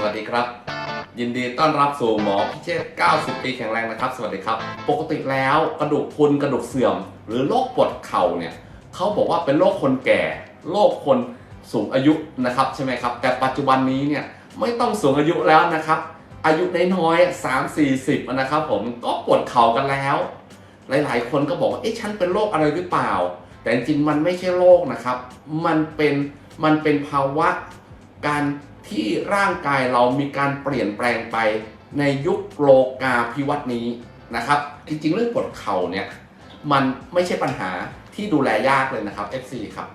สวัสดีครับ ยินดีต้อนรับสู่หมอพิเชษ90 ปีแข็งแรงนะครับ สวัสดีครับ ปกติแล้วกระดูกพุนกระดูกเสื่อม หรือโรคปวดเข่าเนี่ยเขาบอกว่าเป็นโรคคนแก่โรคคนสูงอายุนะครับใช่ไหมครับ แต่ปัจจุบันนี้เนี่ยไม่ต้องสูงอายุแล้วนะครับ อายุน้อยๆสามสี่สิบนะครับ ผมก็ปวดเข่ากันแล้ว หลายๆ คนก็บอกว่าเอ๊ะฉันเป็นโรคอะไรหรือเปล่า แต่จริงมันไม่ใช่โรคนะครับ มันเป็นมันเป็นภาวะการ ที่ร่างกายเรามีการเปลี่ยนแปลงไปในยุคโลกาภิวัตน์นี้นะครับ จริงๆ เรื่องปวดเข่าเนี่ยมันไม่ใช่ปัญหาที่ดูแลยากเลยนะครับ FC ครับ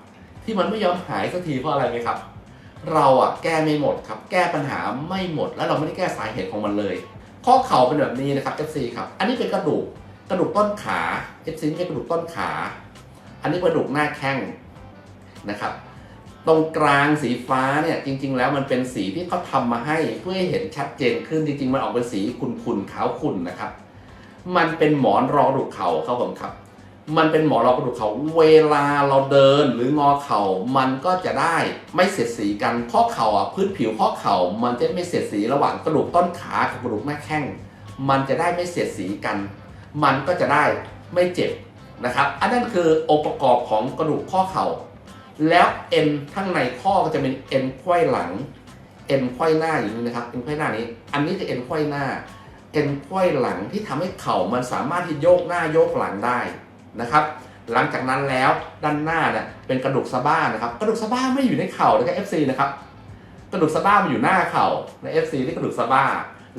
ที่มันไม่ยอมหายสักทีเพราะอะไรไหมครับ เราอะแก้ไม่หมดครับ แก้ปัญหาไม่หมด แล้วเราไม่ได้แก้สาเหตุของมันเลย ข้อเข่าเป็นแบบนี้นะครับ FC ครับ อันนี้เป็นกระดูกกระดูกต้นขา FC นี่เป็นกระดูกต้นขา อันนี้กระดูกหน้าแข้งนะครับ ตรงกลางสีฟ้าเนี่ยจริง ๆ แล้วมันเป็นสีที่เขาทำมาให้เพื่อให้เห็นชัดเจนขึ้นจริง ๆ มันออกเป็นสีขุ่นๆขาวขุ่นนะครับ มันเป็นหมอนรองกระดูกเข่าครับผมครับ มันเป็นหมอนรองกระดูกเข่าเวลาเราเดินหรืองอเข่ามันก็จะได้ไม่เสียดสีกันข้อเข่าอะพื้นผิวข้อเข่ามันจะไม่เสียดสีระหว่างกระดูกต้นขากับกระดูกหน้าแข้งมันจะได้ไม่เสียดสีกัน มันก็จะได้ไม่เจ็บนะครับ อันนั้นคือองค์ประกอบของกระดูกข้อเข่า แล้วเอ็นข้างในข้อก็จะเป็นเอ็นไขว้หลังเอ็นไขว้หน้าอย่างนี้นะครับเอ็นไขว้หน้านี้ อันนี้คือเอ็นไขว้หน้า เอ็นไขว้หลังที่ทำให้เข่ามันสามารถที่โยกหน้าโยกหลังได้นะครับหลังจากนั้นแล้วด้านหน้าเนี่ยเป็นกระดูกสะบ้านะครับ กระดูกสะบ้าไม่อยู่ในเข่านะครับ FC นะครับกระดูกสะบ้ามันอยู่หน้าเข่าใน FC ที่กระดูกสะบ้า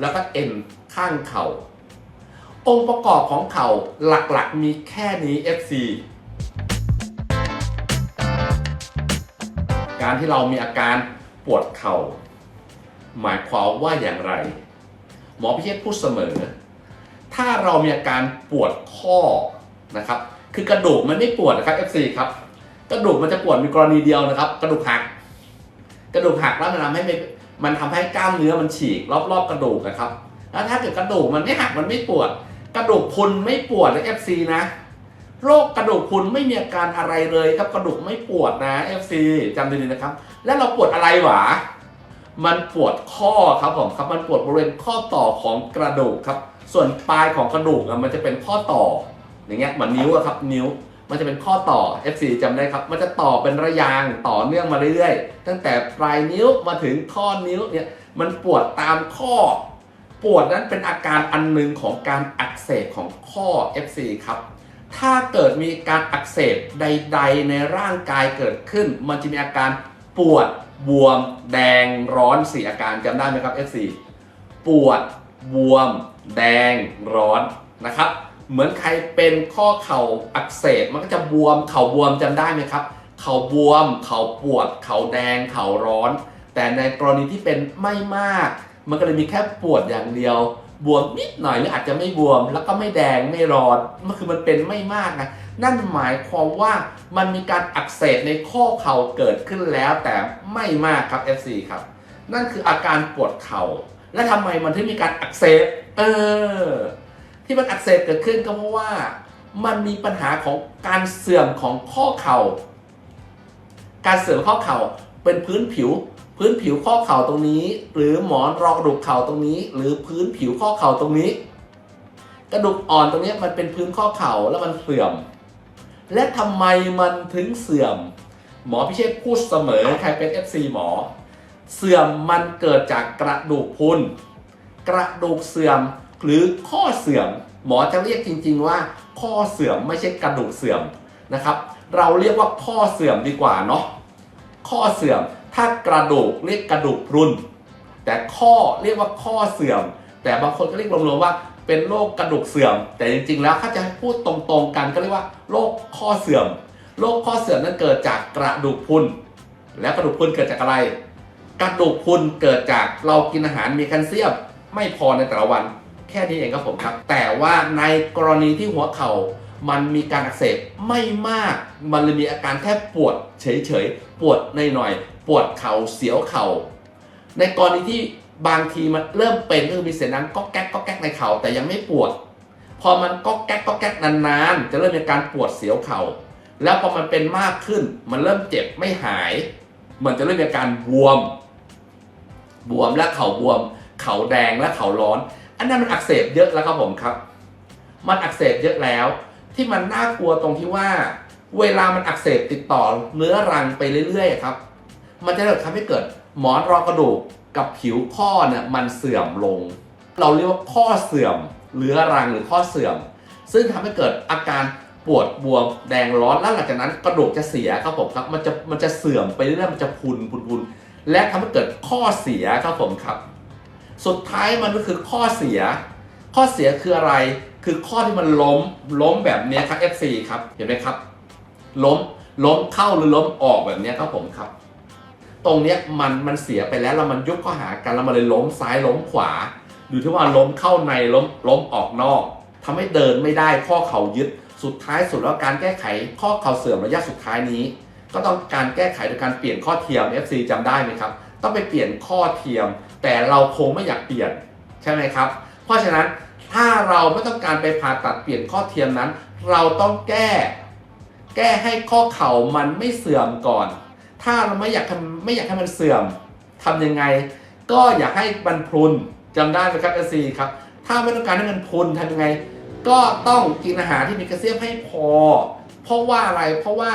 แล้วก็เอ็นข้างเข่าองค์ประกอบของเข่าหลักๆมีแค่นี้ FC การที่เรามีอาการปวดเข่า หมายความว่าอย่างไร หมอพิเชษพูดเสมอ ถ้าเรามีอาการปวดข้อนะครับ คือกระดูกมันไม่ปวดนะครับ FC ครับ กระดูกมันจะปวดมีกรณีเดียวนะครับ กระดูกหัก กระดูกหักแล้วมันทำให้มันทำให้กล้ามเนื้อมันฉีกรอบๆกระดูกนะครับ แล้วถ้าเกิดกระดูกมันไม่หักมันไม่ปวด กระดูกพุนไม่ปวดนะ FC นะ โรคกระดูกพรุนไม่มีอาการอะไรเลยครับกระดูกไม่ปวดนะ FC จำดีๆนะครับ แล้วเราปวดอะไรหวะมันปวดข้อครับผมครับมันปวดบริเวณข้อต่อของกระดูกครับ ส่วนปลายของกระดูกมันจะเป็นข้อต่อ อย่างเงี้ยเหมือนนิ้วครับนิ้ว มันจะเป็นข้อต่อ FC จำได้ครับ มันจะต่อเป็นระยางต่อเนื่องมาเรื่อยๆ ตั้งแต่ปลายนิ้วมาถึงข้อนิ้วเนี่ยมันปวดตามข้อ ปวดนั้นเป็นอาการอันหนึ่งของการอักเสบของข้อ FC ครับ ถ้าเกิดมีการอักเสบใด ๆ ในร่างกายเกิดขึ้น มันจะมีอาการปวดบวม แดงร้อนสี่อาการจำได้ไหมครับ FC ปวดบวม แดงร้อนนะครับ เหมือนใครเป็นข้อเข่าอักเสบมันก็จะบวมเข่าบวมจำได้ไหมครับ เข่าบวม เข่าปวด เข่าแดง เข่าร้อน แต่ในกรณีที่เป็นไม่มาก มันก็เลยมีแค่ปวดอย่างเดียว บวมนิดหน่อยหรืออาจจะไม่บวม แล้วก็ไม่แดงไม่ร้อนมันคือมันเป็นไม่มากนะนั่นหมายความว่ามันมีการอักเสบในข้อเข่าเกิดขึ้นแล้ว แต่ไม่มากครับ FC ครับ นั่นคืออาการปวดเข่า และทำไมมันถึงมีการอักเสบเออที่มันอักเสบเกิดขึ้นก็เพราะว่า มันมีปัญหาของการเสื่อมของข้อเข่าการเสื่อมข้อเข่าเป็นพื้นผิว พื้นผิวข้อเข่าตรงนี้ หรือหมอนรองกระดูกเข่าตรงนี้ หรือพื้นผิวข้อเข่าตรงนี้ กระดูกอ่อนตรงนี้มันเป็นพื้นข้อเข่าแล้วมันเสื่อม และทำไมมันถึงเสื่อม หมอพิเชษพูดเสมอใครเป็น FC หมอ เสื่อมมันเกิดจากกระดูกพุนกระดูกเสื่อมหรือข้อเสื่อม หมอจะเรียกจริง ๆ ว่า ข้อเสื่อมไม่ใช่กระดูกเสื่อมนะครับ เราเรียกว่าข้อเสื่อมดีกว่าเนาะข้อเสื่อม ถ้ากระดูกเรียกกระดูกพรุน แต่ข้อเรียกว่าข้อเสื่อม แต่บางคนก็เรียกรวมๆว่าเป็นโรคกระดูกเสื่อม แต่จริงๆ แล้วถ้าจะพูดตรงๆกันก็เรียกว่าโรคข้อเสื่อม โรคข้อเสื่อมนั้นเกิดจากกระดูกพรุน แล้วกระดูกพรุนเกิดจากอะไร กระดูกพรุนเกิดจากเรากินอาหารมีแคลเซียม ไม่พอในแต่ละวัน แค่นี้เองครับผมครับ แต่ว่าในกรณีที่หัวเข่ามันมีการอักเสบไม่มาก มันเลยมีอาการแค่ปวดเฉยๆ ปวดหน่อย ปวดเข่าเสียวเข่าในกรณีที่บางทีมันเริ่มเป็นก็คือมีเสียงดังก็แก๊กก็แก๊กในเข่าแต่ยังไม่ปวด พอมันก็แก๊กก็แก๊กนานๆ จะเริ่มมีการปวดเสียวเข่าแล้วพอมันเป็นมากขึ้นมันเริ่มเจ็บไม่หายเหมันจะเริ่มมีการบวม บวมและเข่าบวม เข่าแดงและเข่าร้อน อันนั้นมันอักเสบเยอะแล้วครับผมครับ มันอักเสบเยอะแล้ว ที่มันน่ากลัวตรงที่ว่า เวลามันอักเสบติดต่อเนื้อรังไปเรื่อยๆครับ มันจะทำให้เกิดหมอนรองกระดูกกับผิวข้อเนี่ยมันเสื่อมลง เราเรียกว่าข้อเสื่อมเรื้อรังหรือข้อเสื่อม ซึ่งทำให้เกิดอาการปวดบวมแดงร้อนแล้วหลังจากนั้นกระดูกจะเสียครับผมครับมันจะมันจะเสื่อมไปเรื่อยๆมันจะพุนพุนพุนและทำให้เกิดข้อเสียครับผมครับ สุดท้ายมันก็คือข้อเสีย ข้อเสียคืออะไร คือข้อที่มันล้มล้มแบบนี้ครับ FC ครับเห็นไหมครับ ล้มล้มเข้าหรือล้มออกแบบนี้ครับผมครับ ตรงเนี้ยมันมันเสียไปแล้วแล้วมันยุบเข้าหากันแล้วมันเลยล้มซ้ายล้มขวาอยู่ที่ว่าล้มเข้าในล้มล้มออกนอกทำให้เดินไม่ได้ข้อเข่ายึดสุดท้ายสุดแล้วการแก้ไขข้อเข่าเสื่อมระยะสุดท้ายนี้ ก็ต้องการแก้ไขโดยการเปลี่ยนข้อเทียม FC จำได้ไหมครับต้องไปเปลี่ยนข้อเทียม แต่เราคงไม่อยากเปลี่ยนใช่ไหมครับ เพราะฉะนั้นถ้าเราไม่ต้องการไปผ่าตัดเปลี่ยนข้อเทียมนั้น เราต้องแก้ แก้ให้ข้อเข่ามันไม่เสื่อมก่อน ถ้าเราไม่อยากให้ไม่อยากให้มันเสื่อมทำยังไง ก็อยากให้มันพรุนจำได้ไหมครับเอซีครับ ถ้าไม่ต้องการให้มันพรุนทำยังไง ก็ต้องกินอาหารที่มีแคลเซียมให้พอ เพราะว่าอะไร เพราะว่า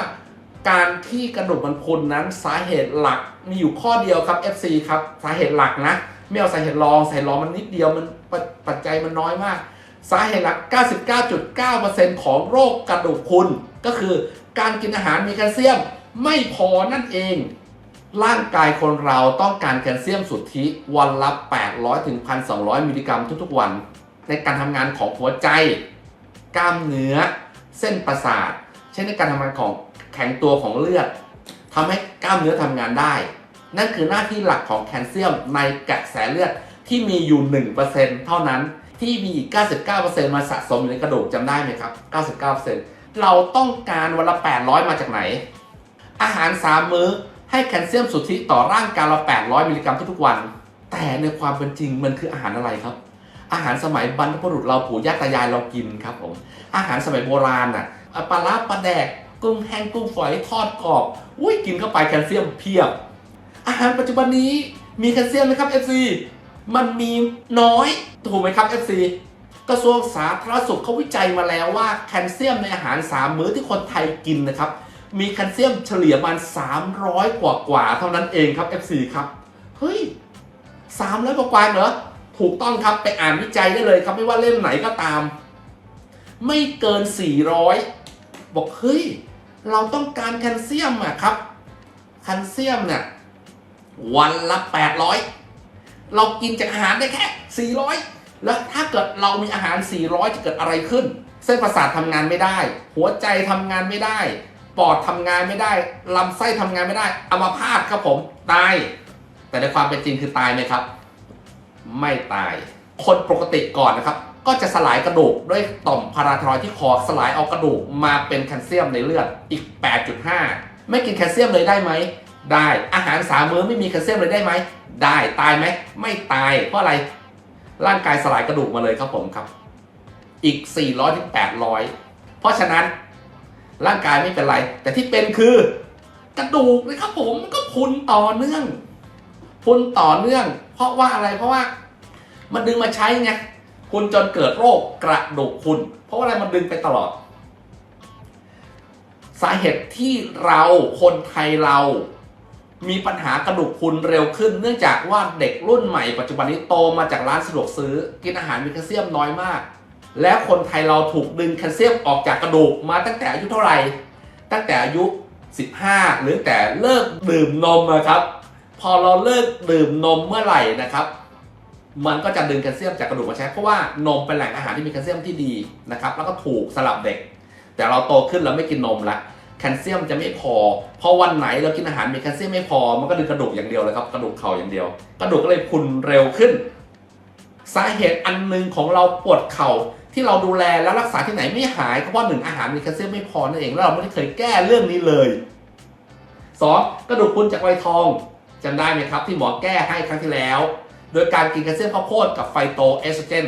การที่กระดูกมันพรุนนั้นสาเหตุหลักมีอยู่ข้อเดียวครับ FC ครับสาเหตุหลักนะไม่เอาสาเหตุรองสาเหตุรองมันนิดเดียวมันปปัจจัยมันน้อยมาก สาเหตุหลัก 99.9%ของโรคกระดูกพรุนก็คือการกินอาหารมีแคลเซียม ไม่พอนั่นเอง ร่างกายคนเราต้องการแคลเซียมสุทธิวันละ 800ถึง1,200 มิลลิกรัมทุกๆวัน ในการทำงานของหัวใจ กล้ามเนื้อ เส้นประสาท เช่นในการทำงานของแข็งตัวของเลือดทำให้กล้ามเนื้อทำงานได้ นั่นคือหน้าที่หลักของแคลเซียมในกระแสเลือดที่มีอยู่ 1%เท่านั้นที่มีอีก 99%มาสะสมอยู่ในกระดูกจำได้ไหมครับ 99%เราต้องการวันละ 800 มาจากไหน อาหาร 3 มื้อ ให้แคลเซียมสุทธิต่อร่างกายเรา 800 มิลลิกรัมทุกๆวัน แต่ในความเป็นจริงมันคืออาหารอะไรครับ อาหารสมัยบรรพบุรุษเราปู่ย่าตายายเรากินครับผมอาหารสมัยโบราณน่ะปลาลาปลาแดกกุ้งแห้งกุ้งฝอยทอดกรอบอุ้ยกินเข้าไปแคลเซียมเพียบ อาหารปัจจุบันนี้มีแคลเซียมไหมครับ FC มันมีน้อยถูกไหมครับ FC กระทรวงสาธารณสุขเขาวิจัยมาแล้วว่าแคลเซียมในอาหาร 3 มื้อที่คนไทยกินนะครับ มีแคลเซียมเฉลี่ยประมาณ300 กว่ากว่าๆเท่านั้นเองครับ FC ครับ เฮ้ย300 กว่ากว่าๆเหรอ ถูกต้องครับไปอ่านวิจัยได้เลยครับไม่ว่าเล่มไหนก็ตาม ไม่เกิน 400 บอกเฮ้ย เราต้องการแคลเซียมอะครับ แคลเซียมเนี่ยวันละ 800 เรากินจากอาหารได้แค่ 400 แล้วถ้าเกิดเรามีอาหาร 400 จะเกิดอะไรขึ้น เส้นประสาททำงานไม่ได้ หัวใจทำงานไม่ได้ ปอดทำงานไม่ได้ลำไส้ทำงานไม่ได้อัมพาตครับผมตาย แต่ในความเป็นจริงคือตายไหมครับ ไม่ตาย คนปกติก่อนนะครับ ก็จะสลายกระดูกด้วยต่อมพาราทรอยที่คอสลายเอากระดูกมาเป็นแคลเซียมในเลือดอีก 8.5 ไม่กินแคลเซียมเลยได้ไหมได้อาหารสามมื้อไม่มีแคลเซียมเลยได้ไหมได้ตายไหมไม่ตายเพราะอะไรร่างกายสลายกระดูกมาเลยครับผมครับ อีก 400ถึง800 เพราะฉะนั้น ร่างกายไม่เป็นไร แต่ที่เป็นคือกระดูกนะครับผมมันก็พุนต่อเนื่อง พุนต่อเนื่อง เพราะว่าอะไรเพราะว่ามันดึงมาใช้ไงพุนจนเกิดโรคกระดูกพุนเพราะว่าอะไรมันดึงไปตลอด สาเหตุที่เราคนไทยเรามีปัญหากระดูกพุนเร็วขึ้น เนื่องจากว่าเด็กรุ่นใหม่ปัจจุบันนี้โตมาจากร้านสะดวกซื้อ กินอาหารมีแคลเซียมน้อยมาก แล้วคนไทยเราถูกดึงแคลเซียมออกจากกระดูกมาตั้งแต่อายุเท่าไหร่ ตั้งแต่อายุ 15 หรือแต่เลิกดื่มนมนะครับ พอเราเลิกดื่มนมเมื่อไหร่นะครับ มันก็จะดึงแคลเซียมจากกระดูกมาใช้เพราะว่านมเป็นแหล่งอาหารที่มีแคลเซียมที่ดีนะครับ แล้วก็ถูกสลับเด็ก แต่เราโตขึ้นเราไม่กินนมละแคลเซียมจะไม่พอ เพอวันไหนเรากินอาหารมีแคลเซียมไม่พอ มันก็ดึงกระดูกอย่างเดียวเลยครับ กระดูกเข่าอย่างเดียว กระดูกก็เลยพุนเร็วขึ้น สาเหตุอันหนึ่งของเราปวดเข่า ที่เราดูแลแล้วรักษาที่ไหนไม่หายก็เพราะหนึ่งอาหารมีแคลเซียมไม่พอนั่นเองแล้วเราไม่ได้เคยแก้เรื่องนี้เลยสองกระดูกพุนจากไวทองจำได้ไหมครับ ที่หมอแก้ให้ครั้งที่แล้ว โดยการกินแคลเซียมข้าวโพดกับไฟโตเอสโตรเจน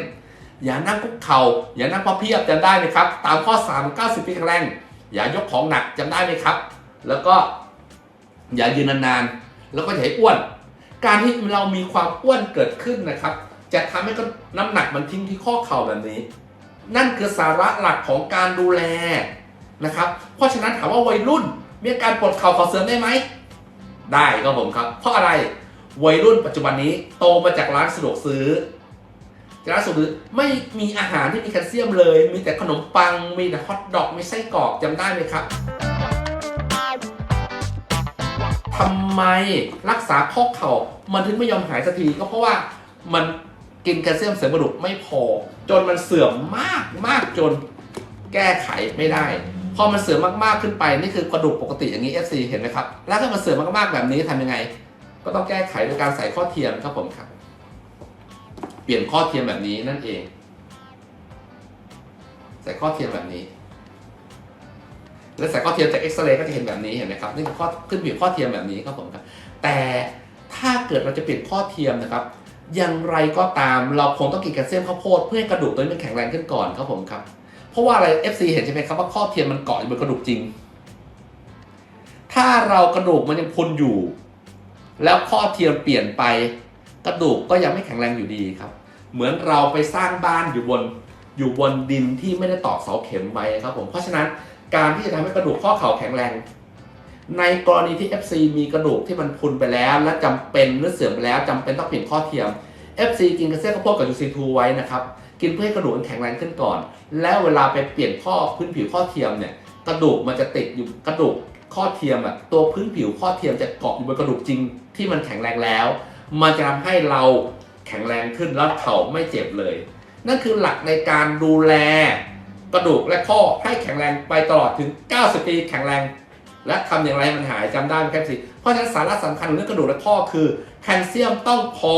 อย่านั่งคุกเข่าอย่านั่งพับเพียบจำได้ไหมครับ ตามข้อ 3 90ปีแรงอย่ายกของหนักจำได้ไหมครับ แล้วก็อย่ายืนนานๆแล้วก็อย่าให้อ้วน การที่เรามีความอ้วนเกิดขึ้นนะครับ จะทำให้น้ำหนักมันทิ้งที่ข้อเข่าแบบนี้ นั่นคือสาระหลักของการดูแลนะครับ เพราะฉะนั้นถามว่าวัยรุ่นมีอาการปวดเข่าข่าเสื่อมได้ไหม ได้ครับผมครับ เพราะอะไรวัยรุ่นปัจจุบันนี้โตมาจากร้านสะดวกซื้อร้านสะดวกซื้อไม่มีอาหารที่มีแคลเซียมเลย มีแต่ขนมปัง มีแต่ฮอทดอกมีไส้กรอกจำได้ไหมครับทำไมรักษาข้อเข่ามันถึงไม่ยอมหายสักทีก็เพราะว่ามัน กินแคลเซียมเสริมกระดูกไม่พอ จนมันเสื่อมมากมากจนแก้ไขไม่ได้ พอมันเสื่อมมากๆขึ้นไปนี่คือกระดูกปกติอย่างนี้ FC เห็นไหมครับ แล้วถ้ามันเสื่อมมากๆแบบนี้ทำยังไง ก็ต้องแก้ไขโดยการใส่ข้อเทียมครับผมครับ เปลี่ยนข้อเทียมแบบนี้นั่นเอง ใส่ข้อเทียมแบบนี้ แล้วใส่ข้อเทียมจากเอ็กซเรย์ก็จะเห็นแบบนี้เห็นไหมครับนี่คือข้อขึ้นเปลี่ยนข้อเทียมแบบนี้ครับผมครับ แต่ถ้าเกิดเราจะเปลี่ยนข้อเทียมนะครับ อย่างไรก็ตามเราคงต้องกินแคลเซียมข้าวโพดเพื่อให้กระดูกตัวนี้มันแข็งแรงขึ้นก่อนครับผมครับ เพราะว่าอะไร FC เห็นใช่ไหมครับว่าข้อเทียมมันเกาะอยู่บนกระดูกจริง ถ้าเรากระดูกมันยังพุนอยู่ แล้วข้อเทียมเปลี่ยนไปกระดูกก็ยังไม่แข็งแรงอยู่ดีครับ เหมือนเราไปสร้างบ้านอยู่บนอยู่บนดินที่ไม่ได้ตอกเสาเข็มไว้ครับผมเพราะฉะนั้นการที่จะทำให้กระดูกข้อเข่าแข็งแรง ในกรณีที่ FC มีกระดูกที่มันพุนไปแล้ว และจำเป็นหรือเสื่อมไปแล้วจำเป็นต้องเปลี่ยนข้อเทียม FC กินกระเซียข้าวโพดกับยูซีทูไว้นะครับกินเพื่อให้กระดูกมันแข็งแรงขึ้นก่อน แล้วเวลาไปเปลี่ยนข้อพื้นผิวข้อเทียมเนี่ยกระดูกมันจะติดอยู่กระดูกข้อเทียมอะตัวพื้นผิวข้อเทียมจะเกาะอยู่บนกระดูกจริงที่มันแข็งแรงแล้ว มันจะทำให้เราแข็งแรงขึ้นแล้วเข่าไม่เจ็บเลย นั่นคือหลักในการดูแล กระดูกและข้อให้แข็งแรงไปตลอดถึง 90 ปีแข็งแรง และทำอย่างไรมันหายจำได้ไหมครับสิเพราะฉะนั้นสาระสำคัญของเรื่องกระดูกและข้อคือแคลเซียมต้องพอ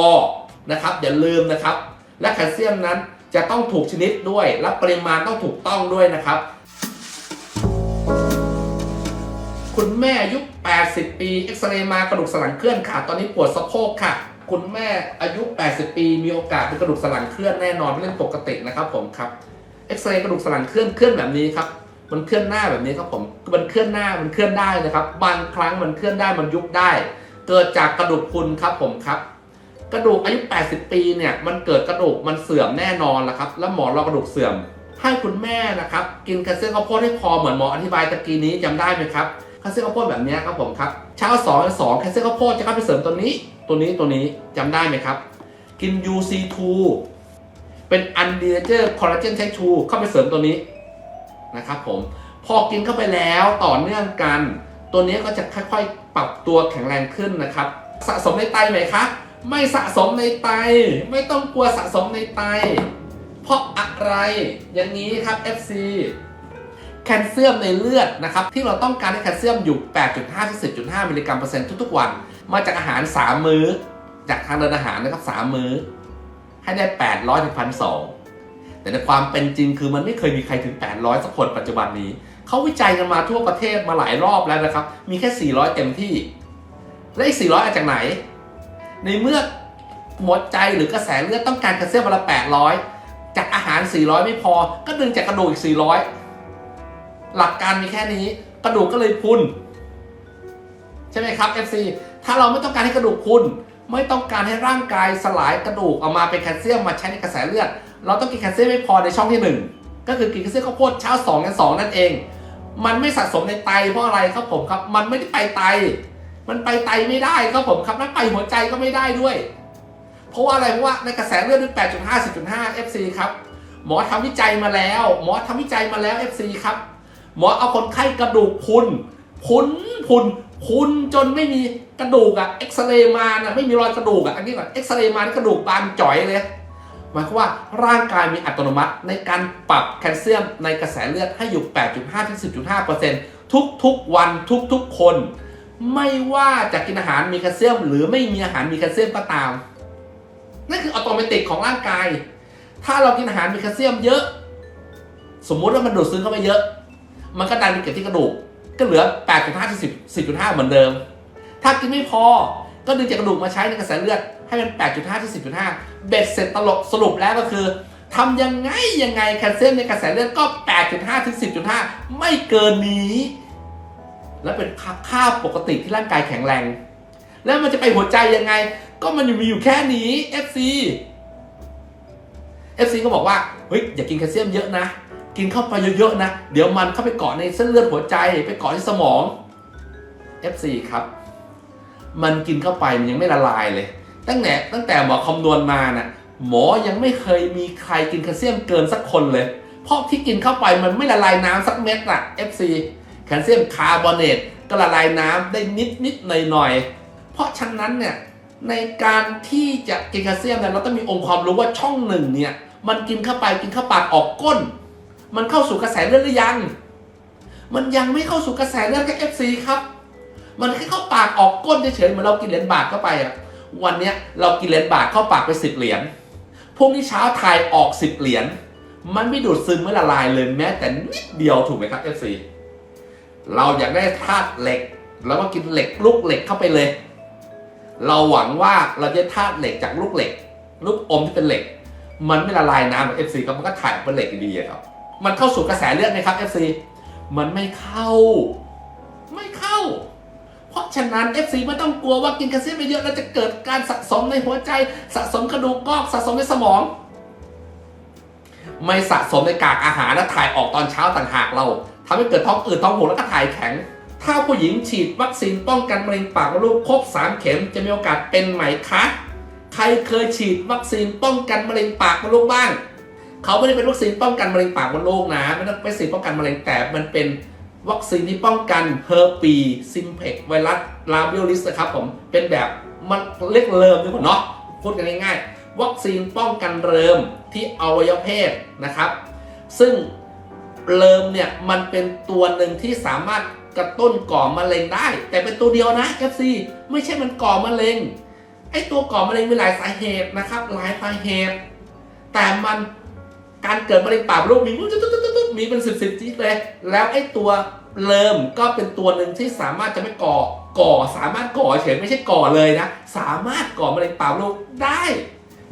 นะครับอย่าลืมนะครับ และแคลเซียมนั้นจะต้องถูกชนิดด้วย และปริมาณต้องถูกต้องด้วยนะครับ คุณแม่อายุ 80 ปีเอ็กซเรย์มากระดูกสันหลังเคลื่อนค่ะตอนนี้ปวดสะโพกค่ะ คุณแม่อายุ 80 ปีมีโอกาสเป็นกระดูกสันหลังเคลื่อนแน่นอนเป็นเรื่องปกตินะครับผมครับเอ็กซเรย์กระดูกสันหลังเคลื่อนเคลื่อนแบบนี้ครับ มันเคลื่อนหน้าแบบนี้ครับผมมันเคลื่อนหน้ามันเคลื่อนได้นะครับ บางครั้งมันเคลื่อนได้มันยุบได้ เกิดจากกระดูกพุนครับผมครับ กระดูกอายุ 80 ปีเนี่ยมันเกิดกระดูกมันเสื่อมแน่นอนละครับ แล้วหมอรอกระดูกเสื่อม ให้คุณแม่นะครับกินแคลเซียมข้าวโพดให้พอเหมือนหมออธิบายตะกี้นี้จำได้ไหมครับแคลเซียมข้าวโพดแบบนี้ครับผมครับเช้า2วัน2แคลเซียมข้าวโพดจะเข้าไปเสริมตัวนี้ ตัวนี้ตัวนี้จำได้ไหมครับ กิน UC2 เป็น u n d i g e r collagen type 2เข้าไปเสริมตัวนี้ นะครับผมพอกินเข้าไปแล้วต่อเนื่องกัน ตัวนี้ก็จะค่อยๆ ปรับตัวแข็งแรงขึ้นนะครับ สะสมในไตไหมครับไม่สะสมในไต ไม่ต้องกลัวสะสมในไต เพราะอะไรอย่างนี้ครับ FC แคลเซียมในเลือดนะครับที่เราต้องการให้แคลเซียมอยู่ 8.5ถึง10.5 มิลลิกรัมเปอร์เซ็นต์ทุกๆวัน มาจากอาหาร 3 มื้อ จากทางเดินอาหารนะครับ 3 มื้อ ให้ได้ 800ถึง1,200 แต่ในความเป็นจริงคือมันไม่เคยมีใครถึง 800 สักคนปัจจุบันนี้ เขาวิจัยกันมาทั่วประเทศมาหลายรอบแล้วนะครับ มีแค่ 400 เต็มที่ และอีก 400มาจากไหน ในเมื่อหัวใจหรือกระแสเลือดต้องการแคลเซียมวันละ 800 จากอาหาร 400 ไม่พอ ก็ดึงจากกระดูกอีก 400 หลักการมีแค่นี้ กระดูกก็เลยพุนใช่ไหมครับ FC ถ้าเราไม่ต้องการให้กระดูกพุนไม่ต้องการให้ร่างกายสลายกระดูกออกมาเป็นแคลเซียมมาใช้ในกระแสเลือด เราต้องกินแคลเซียมไม่พอในช่องที่ 1 ก็คือกินแคลเซียมข้าวโพดเช้า2กัน2นั่นเอง มันไม่สะสมในไตเพราะอะไรครับผมครับ มันไม่ได้ไปไต มันไปไตไม่ได้ครับผมครับแล้วไปหัวใจก็ไม่ได้ด้วย เพราะว่าอะไรเพราะว่าในกระแสเลือดด้วย8.5 10.5 FC ครับหมอทำวิจัยมาแล้ว หมอทำวิจัยมาแล้ว FC ครับหมอเอาคนไข้กระดูกพุนพุนพุนพุนจนไม่มีกระดูกอะเอ็กซเรย์มานะไม่มีรอยกระดูกอะอันนี้ก่อนเอ็กซเรย์มานี่กระดูกบานจ่อยเลย หมายความว่าร่างกายมีอัตโนมัติในการปรับแคลเซียมในกระแสเลือดให้อยู่ 8.5ถึง10.5%ทุกๆวันทุกๆคน ไม่ว่าจะกินอาหารมีแคลเซียม หรือไม่มีอาหารมีแคลเซียมก็ตามนั่นคืออัตโนมัติของร่างกาย ถ้าเรากินอาหารมีแคลเซียมเยอะ สมมุติว่ามันดูดซึมเข้าไปเยอะ มันก็ดันไปเก็บที่กระดูก ก็เหลือ 8.5ถึง10.5 เหมือนเดิม ถ้ากินไม่พอก็ดึงจากกระดูกมาใช้ในกระแสเลือด ให้มัน8.5ถึง10.5 เบ็ดเสร็จตลกสรุปแล้วก็คือทำยังไงยังไงแคลเซียมในกระแสเลือดก็ 8.5ถึง10.5 ไม่เกินนี้ และเป็นค่าปกติที่ร่างกายแข็งแรง แล้วมันจะไปหัวใจยังไง ก็มันอยู่มีอยู่แค่นี้ FC FC ก็บอกว่าเฮ้ยอย่ากินแคลเซียมเยอะนะ กินเข้าไปเยอะๆนะ เดี๋ยวมันเข้าไปเกาะในเส้นเลือดหัวใจไปเกาะที่สมอง FC ครับ มันกินเข้าไปมันยังไม่ละลายเลย ตั้งแต่ตั้งแต่หมอคำนวณมาน่ะหมอยังไม่เคยมีใครกินแคลเซียมเกินสักคนเลย เพราะที่กินเข้าไปมันไม่ละลายน้ำสักเม็ดอะ FC แคลเซียมคาร์บอเนตก็ละลายน้ำได้นิดนิดหน่อยหน่อยเพราะฉะนั้นเนี่ยในการที่จะกินแคลเซียมเนี่ยเราต้องมีองค์ความรู้ว่าช่องหนึ่งเนี่ยมันกินเข้าไปกินเข้าปากออกก้น มันเข้าสู่กระแสเลือดหรือยัง มันยังไม่เข้าสู่กระแสเลือดแค่ FC ครับ มันแค่เข้าปากออกก้นเฉยๆเหมือนเรากินเหรียญบาทเข้าไปอะ วันนี้เรากินเหรียญบาทเข้าปากไปสิบเหรียญพรุ่งนี้เช้าทายออกสิบเหรียญมันไม่ดูดซึมไม่ละลายเลยแม้แต่นิดเดียวถูกไหมครับ FC เราอยากได้ธาตุเหล็กเราก็กินเหล็กลูกเหล็กเข้าไปเลย เราหวังว่าเราจะธาตุเหล็กจากลูกเหล็ก ลูกอมที่เป็นเหล็ก มันไม่ละลายน้ำแบบ FC ก็มันก็ถ่ายเป็นเหล็กอยู่ดีครับ มันเข้าสู่กระแสเลือดไหมครับ FC มันไม่เข้า ไม่เข้า เพราะฉะนั้น FC ไม่ต้องกลัวว่ากินแคลเซียมไปเยอะแล้วจะเกิดการสะสมในหัวใจ สะสมกระดูกกอกสะสมในสมอง ไม่สะสมในกากอาหารและถ่ายออกตอนเช้าต่างหากเราทำให้เกิดท้องอืดท้องผูกแล้วก็ถ่ายแข็ง ถ้าผู้หญิงฉีดวัคซีนป้องกันมะเร็งปากมดลูกครบ 3 เข็มจะมีโอกาสเป็นไหมคะใครเคยฉีดวัคซีนป้องกันมะเร็งปากมดลูกบ้าง เขาไม่ได้เป็นวัคซีนป้องกันมะเร็งปากมดลูกนะไม่ต้องเป็นวัคซีนป้องกันมะเร็งแต่มันเป็น วัคซีนที่ป้องกันเฮอร์ปีซิมเพกไวรัสลาบิโอลิสนะครับผมเป็นแบบมันเรียกเริมดีกว่าเนาะพูดกันง่ายๆ วัคซีนป้องกันเริมที่อวัยวะเพศนะครับ ซึ่งเริมเนี่ยมันเป็นตัวหนึ่งที่สามารถกระตุ้นก่อมะเร็งได้ แต่เป็นตัวเดียวนะ FC ไม่ใช่มันก่อมะเร็งไอ้ตัวก่อมะเร็งมีหลายสาเหตุนะครับ หลายสาเหตุ แต่มันการเกิดมะเร็งปากลูกมี มีเป็นสิบสิบจีเลย แล้วไอ้ตัวเริ่มก็เป็นตัวหนึ่งที่สามารถจะไม่ก่อ ก่อสามารถก่อเฉยไม่ใช่ก่อเลยนะ สามารถก่อมะเร็งปากลูกได้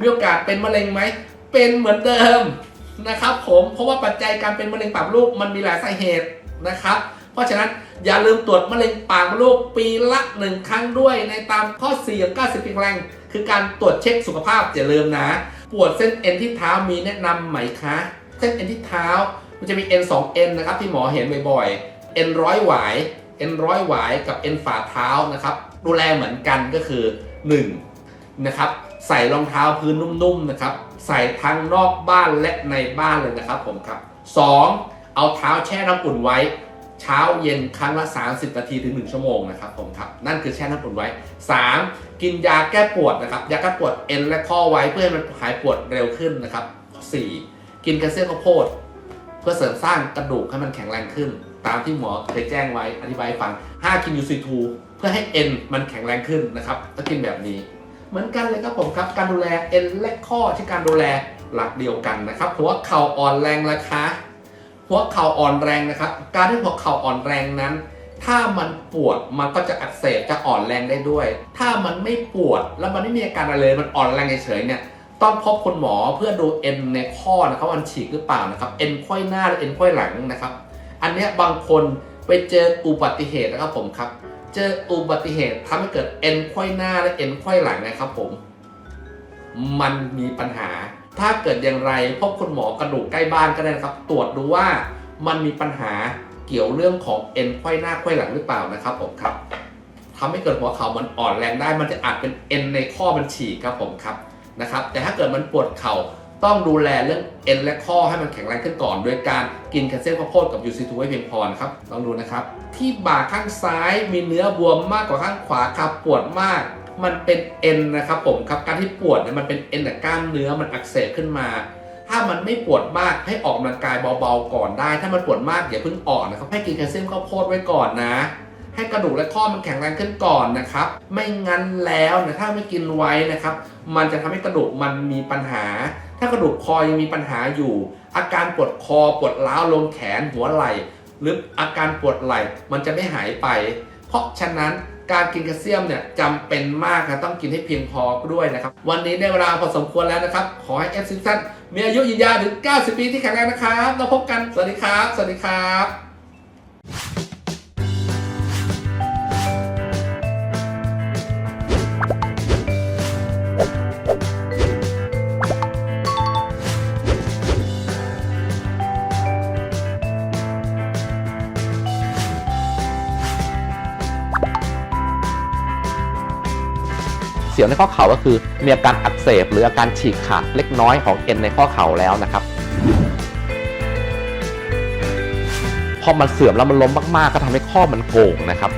มีโอกาสเป็นมะเร็งไหม เป็นเหมือนเดิมนะครับผมเพราะว่าปัจจัยการเป็นมะเร็งปากลูกมันมีหลายสาเหตุนะครับ เพราะฉะนั้นอย่าลืมตรวจมะเร็งปากมดลูกปีละหนึ่งครั้งด้วยในตามข้อ4ของ90ปีแข็งแรงคือการตรวจเช็คสุขภาพอย่าลืมนะ ปวดเส้นเอ็นที่เท้ามีแนะนำไหมคะ เส้นเอ็นที่เท้า มันจะมีเอ็น2เอ็นนะครับที่หมอเห็นบ่อยๆเอ็นร้อยหวายเอ็นร้อยหวายกับเอ็นฝ่าเท้านะครับดูแลเหมือนกันก็คือ1นะครับใส่รองเท้าพื้นนุ่มๆนะครับใส่ทั้งนอกบ้านและในบ้านเลยนะครับผมครับ 2. เอาเท้าแช่น้ำอุ่นไว้ เช้าเย็นครั้งละ 30 นาทีถึง 1 ชั่วโมงนะครับผมครับนั่นคือแช่น้ำอุ่นไว้ 3. กินยาแก้ปวดนะครับยาแก้ปวดเอ็นและข้อไว้เพื่อให้มันหายปวดเร็วขึ้นนะครับ 4. กินแคลเซียมข้าวโพด เพื่อเสริมสร้างกระดูกให้มันแข็งแรงขึ้น ตามที่หมอเคยแจ้งไว้อธิบายให้ฟัง 5 กินยูซีทูเพื่อให้เอ็นมันแข็งแรงขึ้นนะครับต้องกินแบบนี้ เหมือนกันเลยครับผมครับ การดูแลเอ็นและข้อที่การดูแลหลักเดียวกันนะครับหัวเข่าอ่อนแรงราคาหัวเข่าอ่อนแรงนะครับ การที่หัวเข่าอ่อนแรงนั้น ถ้ามันปวดมันก็จะอักเสบจะอ่อนแรงได้ด้วย ถ้ามันไม่ปวดแล้วมันไม่มีอาการอะไรเลยมันอ่อนแรงเฉยๆเนี่ย ต้องพบคุณหมอเพื่อดูเอ็นในข้อนะครับวันฉีกหรือเปล่านะครับเอ็นค่อยหน้าหรือเอ็นค่อยหลังนะครับ อันนี้บางคนไปเจออุบัติเหตุนะครับผมครับ เจออุบัติเหตุทำให้เกิดเอ็นค่อยหน้าและเอ็นค่อยหลังนะครับผม มันมีปัญหา ถ้าเกิดอย่างไรพบคุณหมอกระดูกใกล้บ้านก็ได้นะครับ ตรวจดูว่ามันมีปัญหาเกี่ยวเรื่องของเอ็นไขว้หน้าไขว้หลังหรือเปล่านะครับผมครับทำให้เกิดหัวเข่ามันอ่อนแรงได้ มันจะอาจเป็นเอ็นในข้อมันฉีกครับผมครับ นะครับแต่ถ้าเกิดมันปวดเข่าต้องดูแลเรื่องเอ็นและข้อให้มันแข็งแรงขึ้นก่อน โดยการกินแคลเซียมข้าวโพดกับ UC2 ให้เพียงพอนะครับลองดูนะครับ ที่บ่าข้างซ้ายมีเนื้อบวมมากกว่าข้างขวาครับปวดมาก มันเป็นเอ็นนะครับผมครับการที่ปวดเนี่ยมันเป็นเอ็นแต่กล้ามเนื้อมันอักเสบขึ้นมาถ้ามันไม่ปวดมากให้ออกกำลังกายเบาๆก่อนได้ ถ้ามันปวดมากอย่าเพิ่งออกนะครับให้กินแคลเซียมข้าวโพดไว้ก่อนนะ ให้กระดูกและข้อมันแข็งแรงขึ้นก่อนนะครับ ไม่งั้นแล้วนะถ้าไม่กินไว้นะครับ มันจะทำให้กระดูกมันมีปัญหา ถ้ากระดูกคอยังมีปัญหาอยู่ อาการปวดคอปวดร้าวลงแขนหัวไหล่ หรืออาการปวดไหล่มันจะไม่หายไป เพราะฉะนั้นการกินแคลเซียมเนี่ยจำเป็นมากนะต้องกินให้เพียงพอด้วยนะครับ วันนี้ได้เวลาพอสมควรแล้วนะครับ ขอให้เอฟซิสันมีอายุยืนยาวถึง 90 ปีที่แข็งแรงนะครับ เราพบกัน สวัสดีครับ สวัสดีครับ สียวในข้อเข่าก็คือ มีอาการอักเสบ หรืออาการฉีกขาดเล็กน้อยของเอ็นในข้อเข่าแล้วนะครับพอมันเสื่อมแล้วมันล้มมากๆ ก็ทำให้ข้อมันโก่งนะครับ